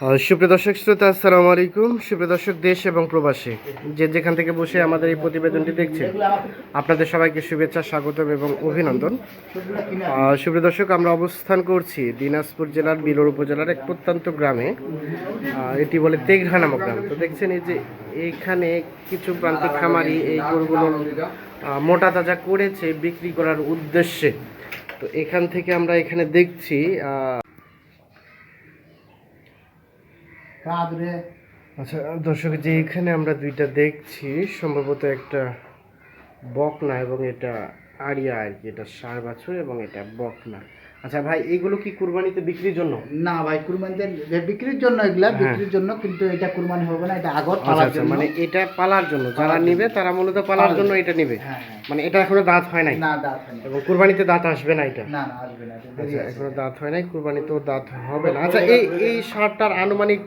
সুপ্রিয় দর্শক শ্রোতা, আসসালামু আলাইকুম। সুপ্রিয় দর্শক, দেশ এবং প্রবাসী, যে যেখান থেকে বসে আমাদের এই প্রতিবেদনটি দেখছেন, আপনাদের সবাইকে শুভেচ্ছা, স্বাগতম এবং অভিনন্দন। সুপ্রিয় দর্শক, আমরা অবস্থান করছি দিনাজপুর জেলার বিলোর উপজেলার এক প্রত্যন্ত গ্রামে। এটি বলে তেঘরা নামক গ্রাম। তো দেখছেন এই যে এইখানে কিছু প্রান্তিক খামারি এই গরুগুলো মোটা তাজা করেছে, বিক্রি করার উদ্দেশ্যে। তো এখান থেকে আমরা এখানে দেখছি আহ, আচ্ছা দর্শক যে এখানে আমরা দুইটা দেখছি সম্ভবত একটা বকনা এবং এটা আরিয়া আর কি এটা সার বাছুর এবং এটা বকনা। আচ্ছা ভাই এগুলো কি কুরবানিতে বিক্রির জন্য? না ভাই কুরবানিতে বিক্রির জন্য এগুলা হ্যাঁ। বিক্রির জন্য কিন্তু এটা কুরবানি হবে না এটা আগর আচ্ছা পালার আচ্ছা জন্য। মানে এটা পালার জন্য যারা নিবে তারা মূলত পালার জন্য এটা নিবে। হ্যাঁ হ্যাঁ। মানে এটা এখনও দাঁত হয় নাই? না দাঁত হয় এবং কুরবানিতে দাঁত আসবে না এটা? না না আসবে না আচ্ছা এখনও দাঁত হয় নাই কুরবানিতেও দাঁত হবে না। আচ্ছা এই এই সারটার আনুমানিক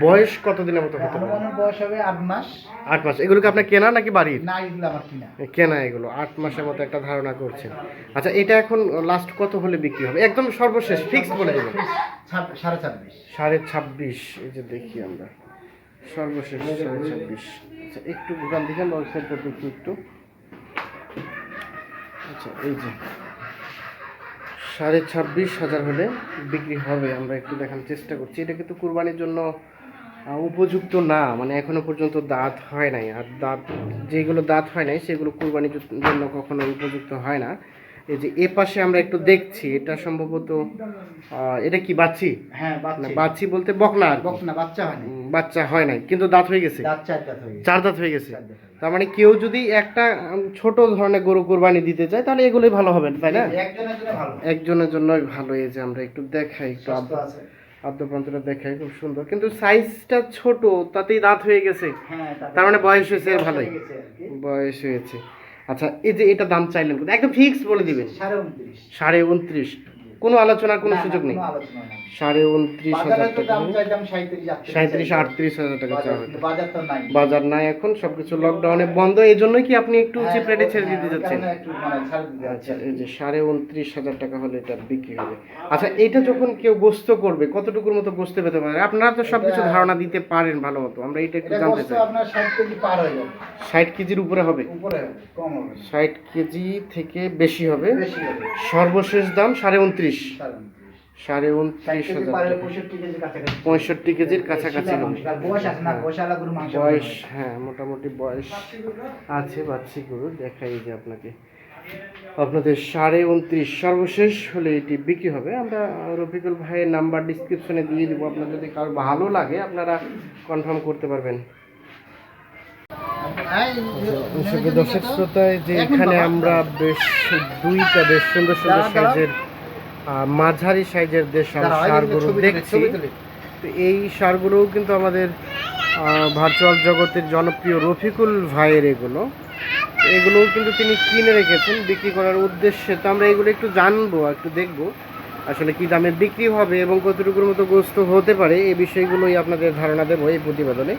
বয়স কতদিনের মতো হতে পারে? আনুমানের বয়স হবে আট মাস। আট মাস। এগুলো কি আপনার কেনা নাকি বাড়ির? না এগুলো আমার কিনা। কেনা এগুলো। আট মাসের মতো একটা ধারণা করছেন। আচ্ছা এটা এখন লাস্ট কত হলে বিক্রি হবে? একদম সর্বশেষ ফিক্স বলে দেবেন সাড়ে ছাব্বিশ। সাড়ে ছাব্বিশ এই যে দেখি আমরা। সর্বশেষ সাড়ে ছাব্বিশ। আচ্ছা একটু দোকান দেখেন ওয়েবসাইটটা দেখি একটু। আচ্ছা এই যে। সাড়ে ছাব্বিশ হাজার হলে বিক্রি হবে। আমরা একটু দেখানোর চেষ্টা করছি। এটা কিন্তু কুরবানির জন্য উপযুক্ত না মানে এখনও পর্যন্ত দাঁত হয় নাই। আর দাঁত যেগুলো দাঁত হয় নাই সেগুলো কুরবানির জন্য কখনো উপযুক্ত হয় না। এই যে এ পাশে আমরা একটু দেখছি এটা সম্ভবত এটা কি বাচ্চি? হ্যাঁ বাচ্চি। বলতে বকনা আর কি। বক না বাচ্চা উম, বাচ্চা হয় নাই কিন্তু দাঁত হয়ে গেছে। দাঁত চার দাঁত হয়ে গেছে। হয়ে হয়ে। তার মানে কেউ যদি একটা ছোট ধরনের গরু কোরবানি দিতে চায় তাহলে এগুলোই ভালো হবে তাই না? একজনের জন্য ভালো। একজনের জন্যই ভালো এই যে আমরা একটু দেখাই একটু আছে। আদ্যপ্রান্তটা দেখাই খুব সুন্দর। কিন্তু সাইজটা ছোট তাতেই দাঁত হয়ে গেছে। হ্যাঁ তার মানে বয়স হয়েছে ভালোই। বয়স হয়েছে। আচ্ছা এই যে এটা দাম চাইলেন? একদম ফিক্স বলে দিবেন। সাড়ে উনত্রিশ। সাড়ে উনত্রিশ। কোনো আলোচনার কোনো সুযোগ নেই। সাড়ে উনত্রিশ হাজার টাকা সাঁত্রিশ আটত্রিশ হাজার টাকা চাওয়া বাজার- হতো। বাজার নাই। এখন সবকিছু লকডাউনে বন্ধ এই জন্যই কি আপনি একটু চিপ রেটে ছেড়ে দিতে যাচ্ছেন হ্যাঁ, মানে আচ্ছা এই যে সাড়ে উনত্রিশ হাজার টাকা হলে এটা বিক্রি হবে। আচ্ছা এটা যখন কেউ গোস্ত করবে কতটুকুর মতো গোস্ত পেতে পারে? আপনারা তো সবকিছু এটা- ধারণা দিতে পারেন ভালো মতো। আমরা এটা একটু জানতে চাই। ষাট হয়ে কেজির উপরে হবে? ষাট কেজি থেকে বেশি হবে। সর্বশেষ দাম সাড়ে উনত্রিশ উনত্রিশ। সাড়ে উনত্রিশ হাজার পঁয়ষট্টি কেজির কাছাকাছি বয়স আছে না বয়সালা গরু মাংস বয়স হ্যাঁ মোটামুটি বয়স আছে বাচ্চি গরু দেখাই যে আপনাকে আপনাদের সাড়ে উনত্রিশ সর্বশেষ হলে এটি বিক্রি হবে আমরা রফিকুল ভাইয়ের নাম্বার ডিসক্রিপশনে দিয়ে দেবো আপনার যদি কারও ভালো লাগে আপনারা কনফার্ম করতে পারবেন আচ্ছা, দর্শক শ্রোতায় যে এখানে আমরা বেশ দুইটা বেশ সুন্দর সুন্দর। সাইজের মাঝারি সাইজের দেশ সার গরু দেখছি তো এই সারগুলোও কিন্তু আমাদের ভার্চুয়াল জগতের জনপ্রিয় রফিকুল ভাইয়ের এগুলো। এগুলোও কিন্তু তিনি কিনে রেখেছেন বিক্রি করার উদ্দেশ্যে। তো আমরা এগুলো একটু জানব একটু দেখব আসলে কি দামে বিক্রি হবে এবং কতটুকুর মতো গ্রস্ত হতে পারে এই বিষয়গুলোই আপনাদের ধারণা দেবো এই প্রতিবেদনে।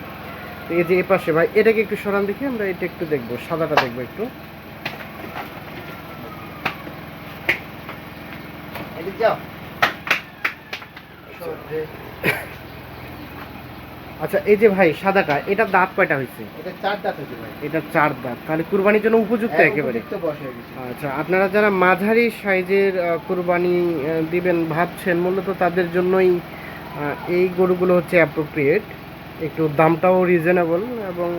এই যে এ পাশে ভাই এটাকে একটু সরান দেখি আমরা এটা একটু দেখব সাদাটা দেখব একটু। যাও। আচ্ছা। এই যে ভাই সাদাটা এটা দাঁত কয়টা হয়েছে? এটা চার দাঁত হয়েছে ভাই। এটা চার দাঁত। তাহলে কুরবানির জন্য উপযুক্ত হ্যাঁ, একেবারে। আচ্ছা আপনারা যারা মাঝারি সাইজের কুরবানি দিবেন ভাবছেন মূলত তাদের জন্যই এই গরুগুলো হচ্ছে অ্যাপ্রোপ্রিয়েট একটু দামটাও রিজনেবল এবং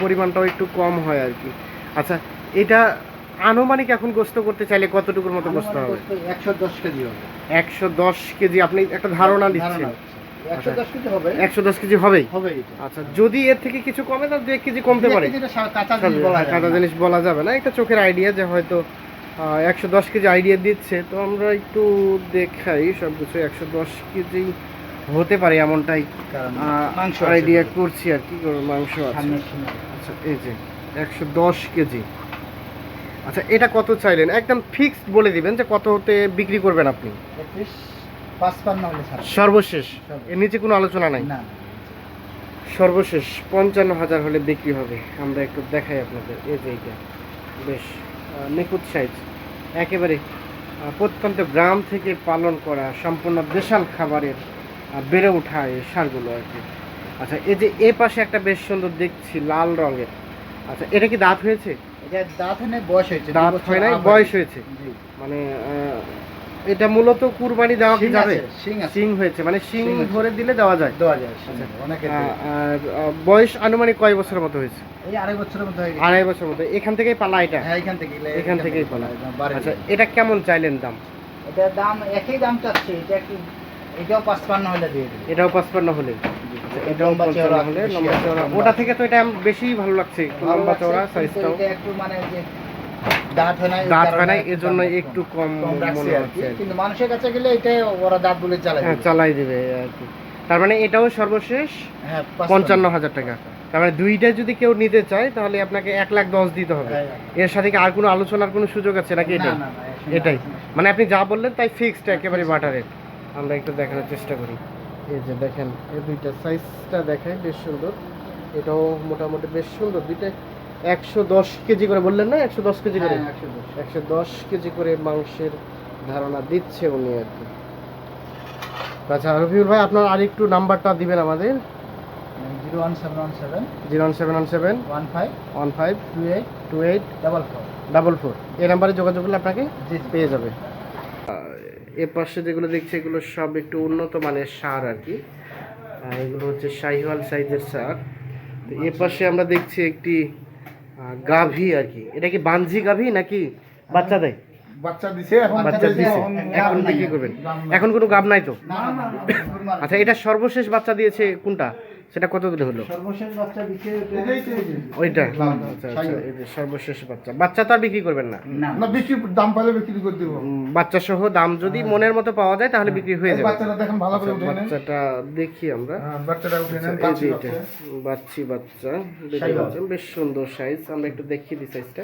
পরিমাণটাও একটু কম হয় আর কি। আচ্ছা এটা আনুমানিক এখন গোস্ত করতে চাইলে কতটুকুর মতো গোস্ত হবে? একশো দশ কেজি হবে। একশো দশ কেজি আপনি একটা ধারণা দিচ্ছেন একশো দশ কেজি হবে। আচ্ছা যদি এর থেকে কিছু কমে তাহলে দু এক কেজি কমতে পারে। কাঁচা জিনিস বলা যাবে না। একটা চোখের আইডিয়া যে হয়তো একশো দশ কেজি আইডিয়া দিচ্ছে। তো আমরা একটু দেখাই সব কিছু একশো দশ কেজি হতে পারে এমনটাই আইডিয়া করছি আর কি মাংস আচ্ছা এই যে একশো দশ কেজি। আচ্ছা এটা কত চাইলেন? একদম ফিক্সড বলে দিবেন যে কত হতে বিক্রি করবেন আপনি। সর্বশেষ? এর নিচে কোনো আলোচনা নাই। সর্বশেষ পঞ্চান্ন হাজার হলে বিক্রি হবে। আমরা একটু দেখাই আপনাদের। এই যে এইটা। বেশ নিখুঁত সাইজ একেবারে প্রত্যন্ত গ্রাম থেকে পালন করা সম্পূর্ণ দেশাল খাবারের বেড়ে ওঠা এই সারগুলো আর কি। আচ্ছা এই যে এ পাশে একটা বেশ সুন্দর দেখছি লাল রঙের। আচ্ছা এটা কি দাঁত হয়েছে? এটা দাঁত হয় বয়স হয়েছে দাঁত হয় নাই বয়স হয়েছে। মানে এটা মূলত কুরবানি দেওয়া কি যাবে সিং হয়েছে মানে সিং ধরে দিলে দেওয়া যায়? দেওয়া যায় আহ, বয়স আনুমানিক কয় বছরের মতো হয়েছে? এই আড়াই বছরের হয়ে আড়াই বছর মতো। এখান থেকেই পালা এটা? হ্যাঁ এখান থেকে এখান থেকেই পালা। আচ্ছা এটা কেমন চাইলেন দাম? এটা দাম একই দাম চাচ্ছে এটা একটু এটাও পাঁচপান্ন হলে দিয়ে এটাও পাঁচপান্ন হলে। এটাও লম্বা চওড়া, হলে লম্বা চওড়া। ওটা থেকে তো এটা বেশি ভালো লাগছে লম্বা চওড়া সাইজটাও একটু মানে যে দাঁত হয় দাঁত হয় একটু কম মনে আর হচ্ছে কি। আর কি। কিন্তু মানুষের কাছে গেলে এটা ওরা দাঁত বলে চালায় হ্যাঁ চালাই দিবে আর কি। তার মানে এটাও সর্বশেষ হ্যাঁ পঞ্চান্ন হাজার টাকা। তার মানে দুইটা যদি কেউ নিতে চায় তাহলে আপনাকে এক লাখ দশ দিতে হবে। হ্যাঁ, এর সাথে কি আর কোনো আলোচনার কোনো সুযোগ আছে নাকি এটাই? এটাই। মানে আপনি যা বললেন তাই ফিক্সড একেবারে বাটারের। আমরা একটু দেখানোর চেষ্টা করি। এই যে দেখেন এই দুইটা সাইজটা দেখায় বেশ সুন্দর। এটাও মোটামুটি বেশ সুন্দর। দুইটা একশো দশ কেজি করে বললেন না? একশো দশ কেজি করে? হ্যাঁ, একশো দশ। একশো দশ কেজি করে মাংসের ধারণা দিচ্ছে উনি আর কি। আচ্ছা রফিউল ভাই আপনার আর একটু নাম্বারটা দিবেন আমাদের? Zero one seven one seven. Zero one seven one seven. One five. One five. Two eight. Two eight. Double four. Double four. এই নাম্বারে যোগাযোগ করলে আপনাকে পেয়ে যাবে। এ পাশে যেগুলো দেখছি এগুলো সব একটু উন্নত মানের সার আর কি। এগুলো হচ্ছে শাহিওয়াল সাইজের সার। তো এ পাশে আমরা দেখছি একটি গাভী আর কি। এটা কি বানঝি গাভী নাকি বাচ্চা দেয়? বাচ্চা দিছে এখন বাচ্চা দিছে। এখন বিক্রি করবেন। এখন কোনো গাব নাই তো? আচ্ছা এটা সর্বশেষ বাচ্চা দিয়েছে কোনটা? সেটা কত দিন হলো? সর্বশেষ বাচ্চা ওইটা? আচ্ছা আচ্ছা শাহিওয়াল। এই যে সর্বশেষ বাচ্চা। বাচ্চা তো আর বিক্রি করবেন না? না না বিক্রি দাম পাইলে বিক্রি করে দিব। বাচ্চা সহ দাম যদি মনের মতো পাওয়া যায় তাহলে বিক্রি হয়ে যাবে। বাচ্চাটা দেখেন ভালো করে আচ্ছা, উঠে বাচ্চাটা দেখি আমরা। হ্যাঁ, বাচ্চাটা উঠে নেন এই বাচ্চা। বাচ্চা। বেশ সুন্দর সাইজ। আমরা একটু দেখিয়ে দিই সাইজটা।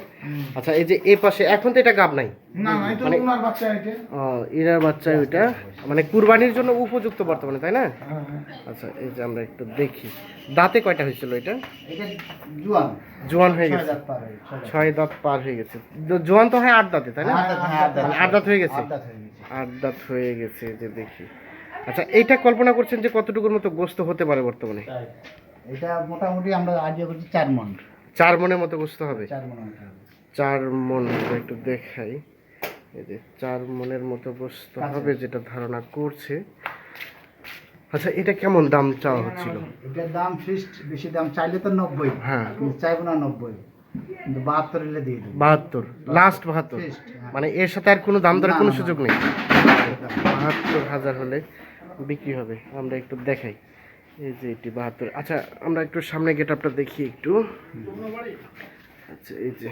আচ্ছা এই যে এই পাশে এখন তো এটা গাব নাই? না না এটা মানে- ওনার বাচ্চা এটা। বাচ্চা ওইটা। মানে কুরবানির জন্য উপযুক্ত বর্তমানে তাই না? হ্যাঁ, হ্যাঁ। আচ্ছা এই যে আমরা একটু দেখি। দাঁতে কয়টা হয়েছিল এটা? জোয়ান। জোয়ান হয়ে গেছে। ছয় দাঁত। পার হয়ে গেছে। জোয়ান তো হয় আট দাঁতে তাই না? আট দাঁত, হ্যাঁ। মানে আট দাঁত হয়ে গেছে? আট দাঁত হয়ে গেছে। যে দেখি। আচ্ছা এইটা কল্পনা করছেন যে কতটুকুর মতো গোস্ত হতে পারে বর্তমানে? এটা মোটামুটি আমরা আইডিয়া করছি চার মন চার মনের মতো গোস্ত হবে? চার মন একটু দেখাই। এই যে চার মনের মতো গোস্ত। হবে যেটা ধারণা করছে। আচ্ছা এটা কেমন দাম চাওয়া হচ্ছিল? এটার দাম ফিক্সড বেশি দাম চাইলে তো নব্বই। হ্যাঁ। চাইব না নব্বই। কিন্তু বাহাত্তর হলে দিয়ে দেবো। বাহাত্তর। লাস্ট বাহাত্তর। হ্যাঁ। মানে এর সাথে আর কোনো দাম দরের কোনো সুযোগ নেই? বাহাত্তর হাজার হলে বিক্রি হবে। আমরা একটু দেখাই। এই যে এটি বাহাত্তর। আচ্ছা আমরা একটু সামনে গেট আপটা দেখি একটু। আচ্ছা এই যে-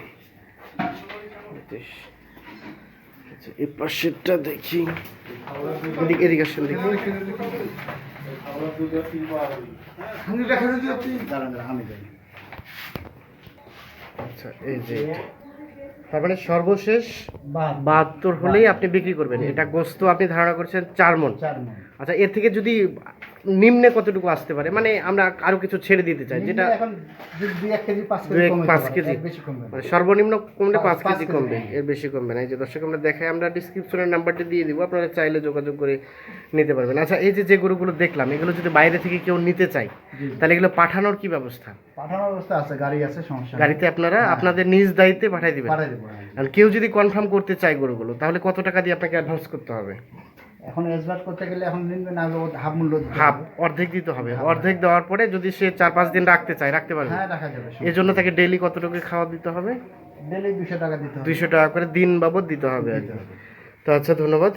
আচ্ছা এই পাশেরটা দেখি। এদিকে এদিকে আসেন দেখি আচ্ছা এই যে তার মানে সর্বশেষ বাহাত্তর। হলেই আপনি বিক্রি করবেন। এটা গোস্ত আপনি ধারণা করছেন চার মন আচ্ছা এর থেকে যদি নিম্নে কতটুকু আসতে পারে? মানে আমরা আরও কিছু ছেড়ে দিতে চাই যেটা এখন পাঁচ কেজি। মানে সর্বনিম্ন কমলে পাঁচ- কেজি কমবে হ্যাঁ। এর বেশি কমবে না। এই যে দর্শক আমরা দেখাই আমরা ডিসক্রিপশনের নাম্বারটি দিয়ে দিব আপনারা চাইলে যোগাযোগ করে নিতে পারবেন। আচ্ছা এই যে যে গরুগুলো দেখলাম এগুলো যদি বাইরে থেকে কেউ নিতে চায় জি। তাহলে এগুলো পাঠানোর কি ব্যবস্থা? পাঠানোর ব্যবস্থা আছে গাড়ি আছে সমস্যা গাড়িতে আপনারা আপনাদের নিজ দায়িত্বে পাঠিয়ে দিবেন? হ্যাঁ। আর কেউ যদি কনফার্ম করতে চায় গরুগুলো তাহলে কত টাকা দিয়ে আপনাকে অ্যাডভান্স করতে হবে? এখন এসবাট করতে গেলে এখন নিবে না ও হাফ মূল্য দিতে হাফ অর্ধেক দিতে হবে। অর্ধেক দেওয়ার পরে যদি সে চার পাঁচ দিন রাখতে চায় রাখতে পারবে? হ্যাঁ রাখা যাবে এর জন্য তাকে ডেইলি কতটুকু খাওয়া দিতে হবে? ডেলি দুশো টাকা দিতে হবে। দুইশো টাকা করে দিন বাবদ দিতে হবে। তো আচ্ছা ধন্যবাদ।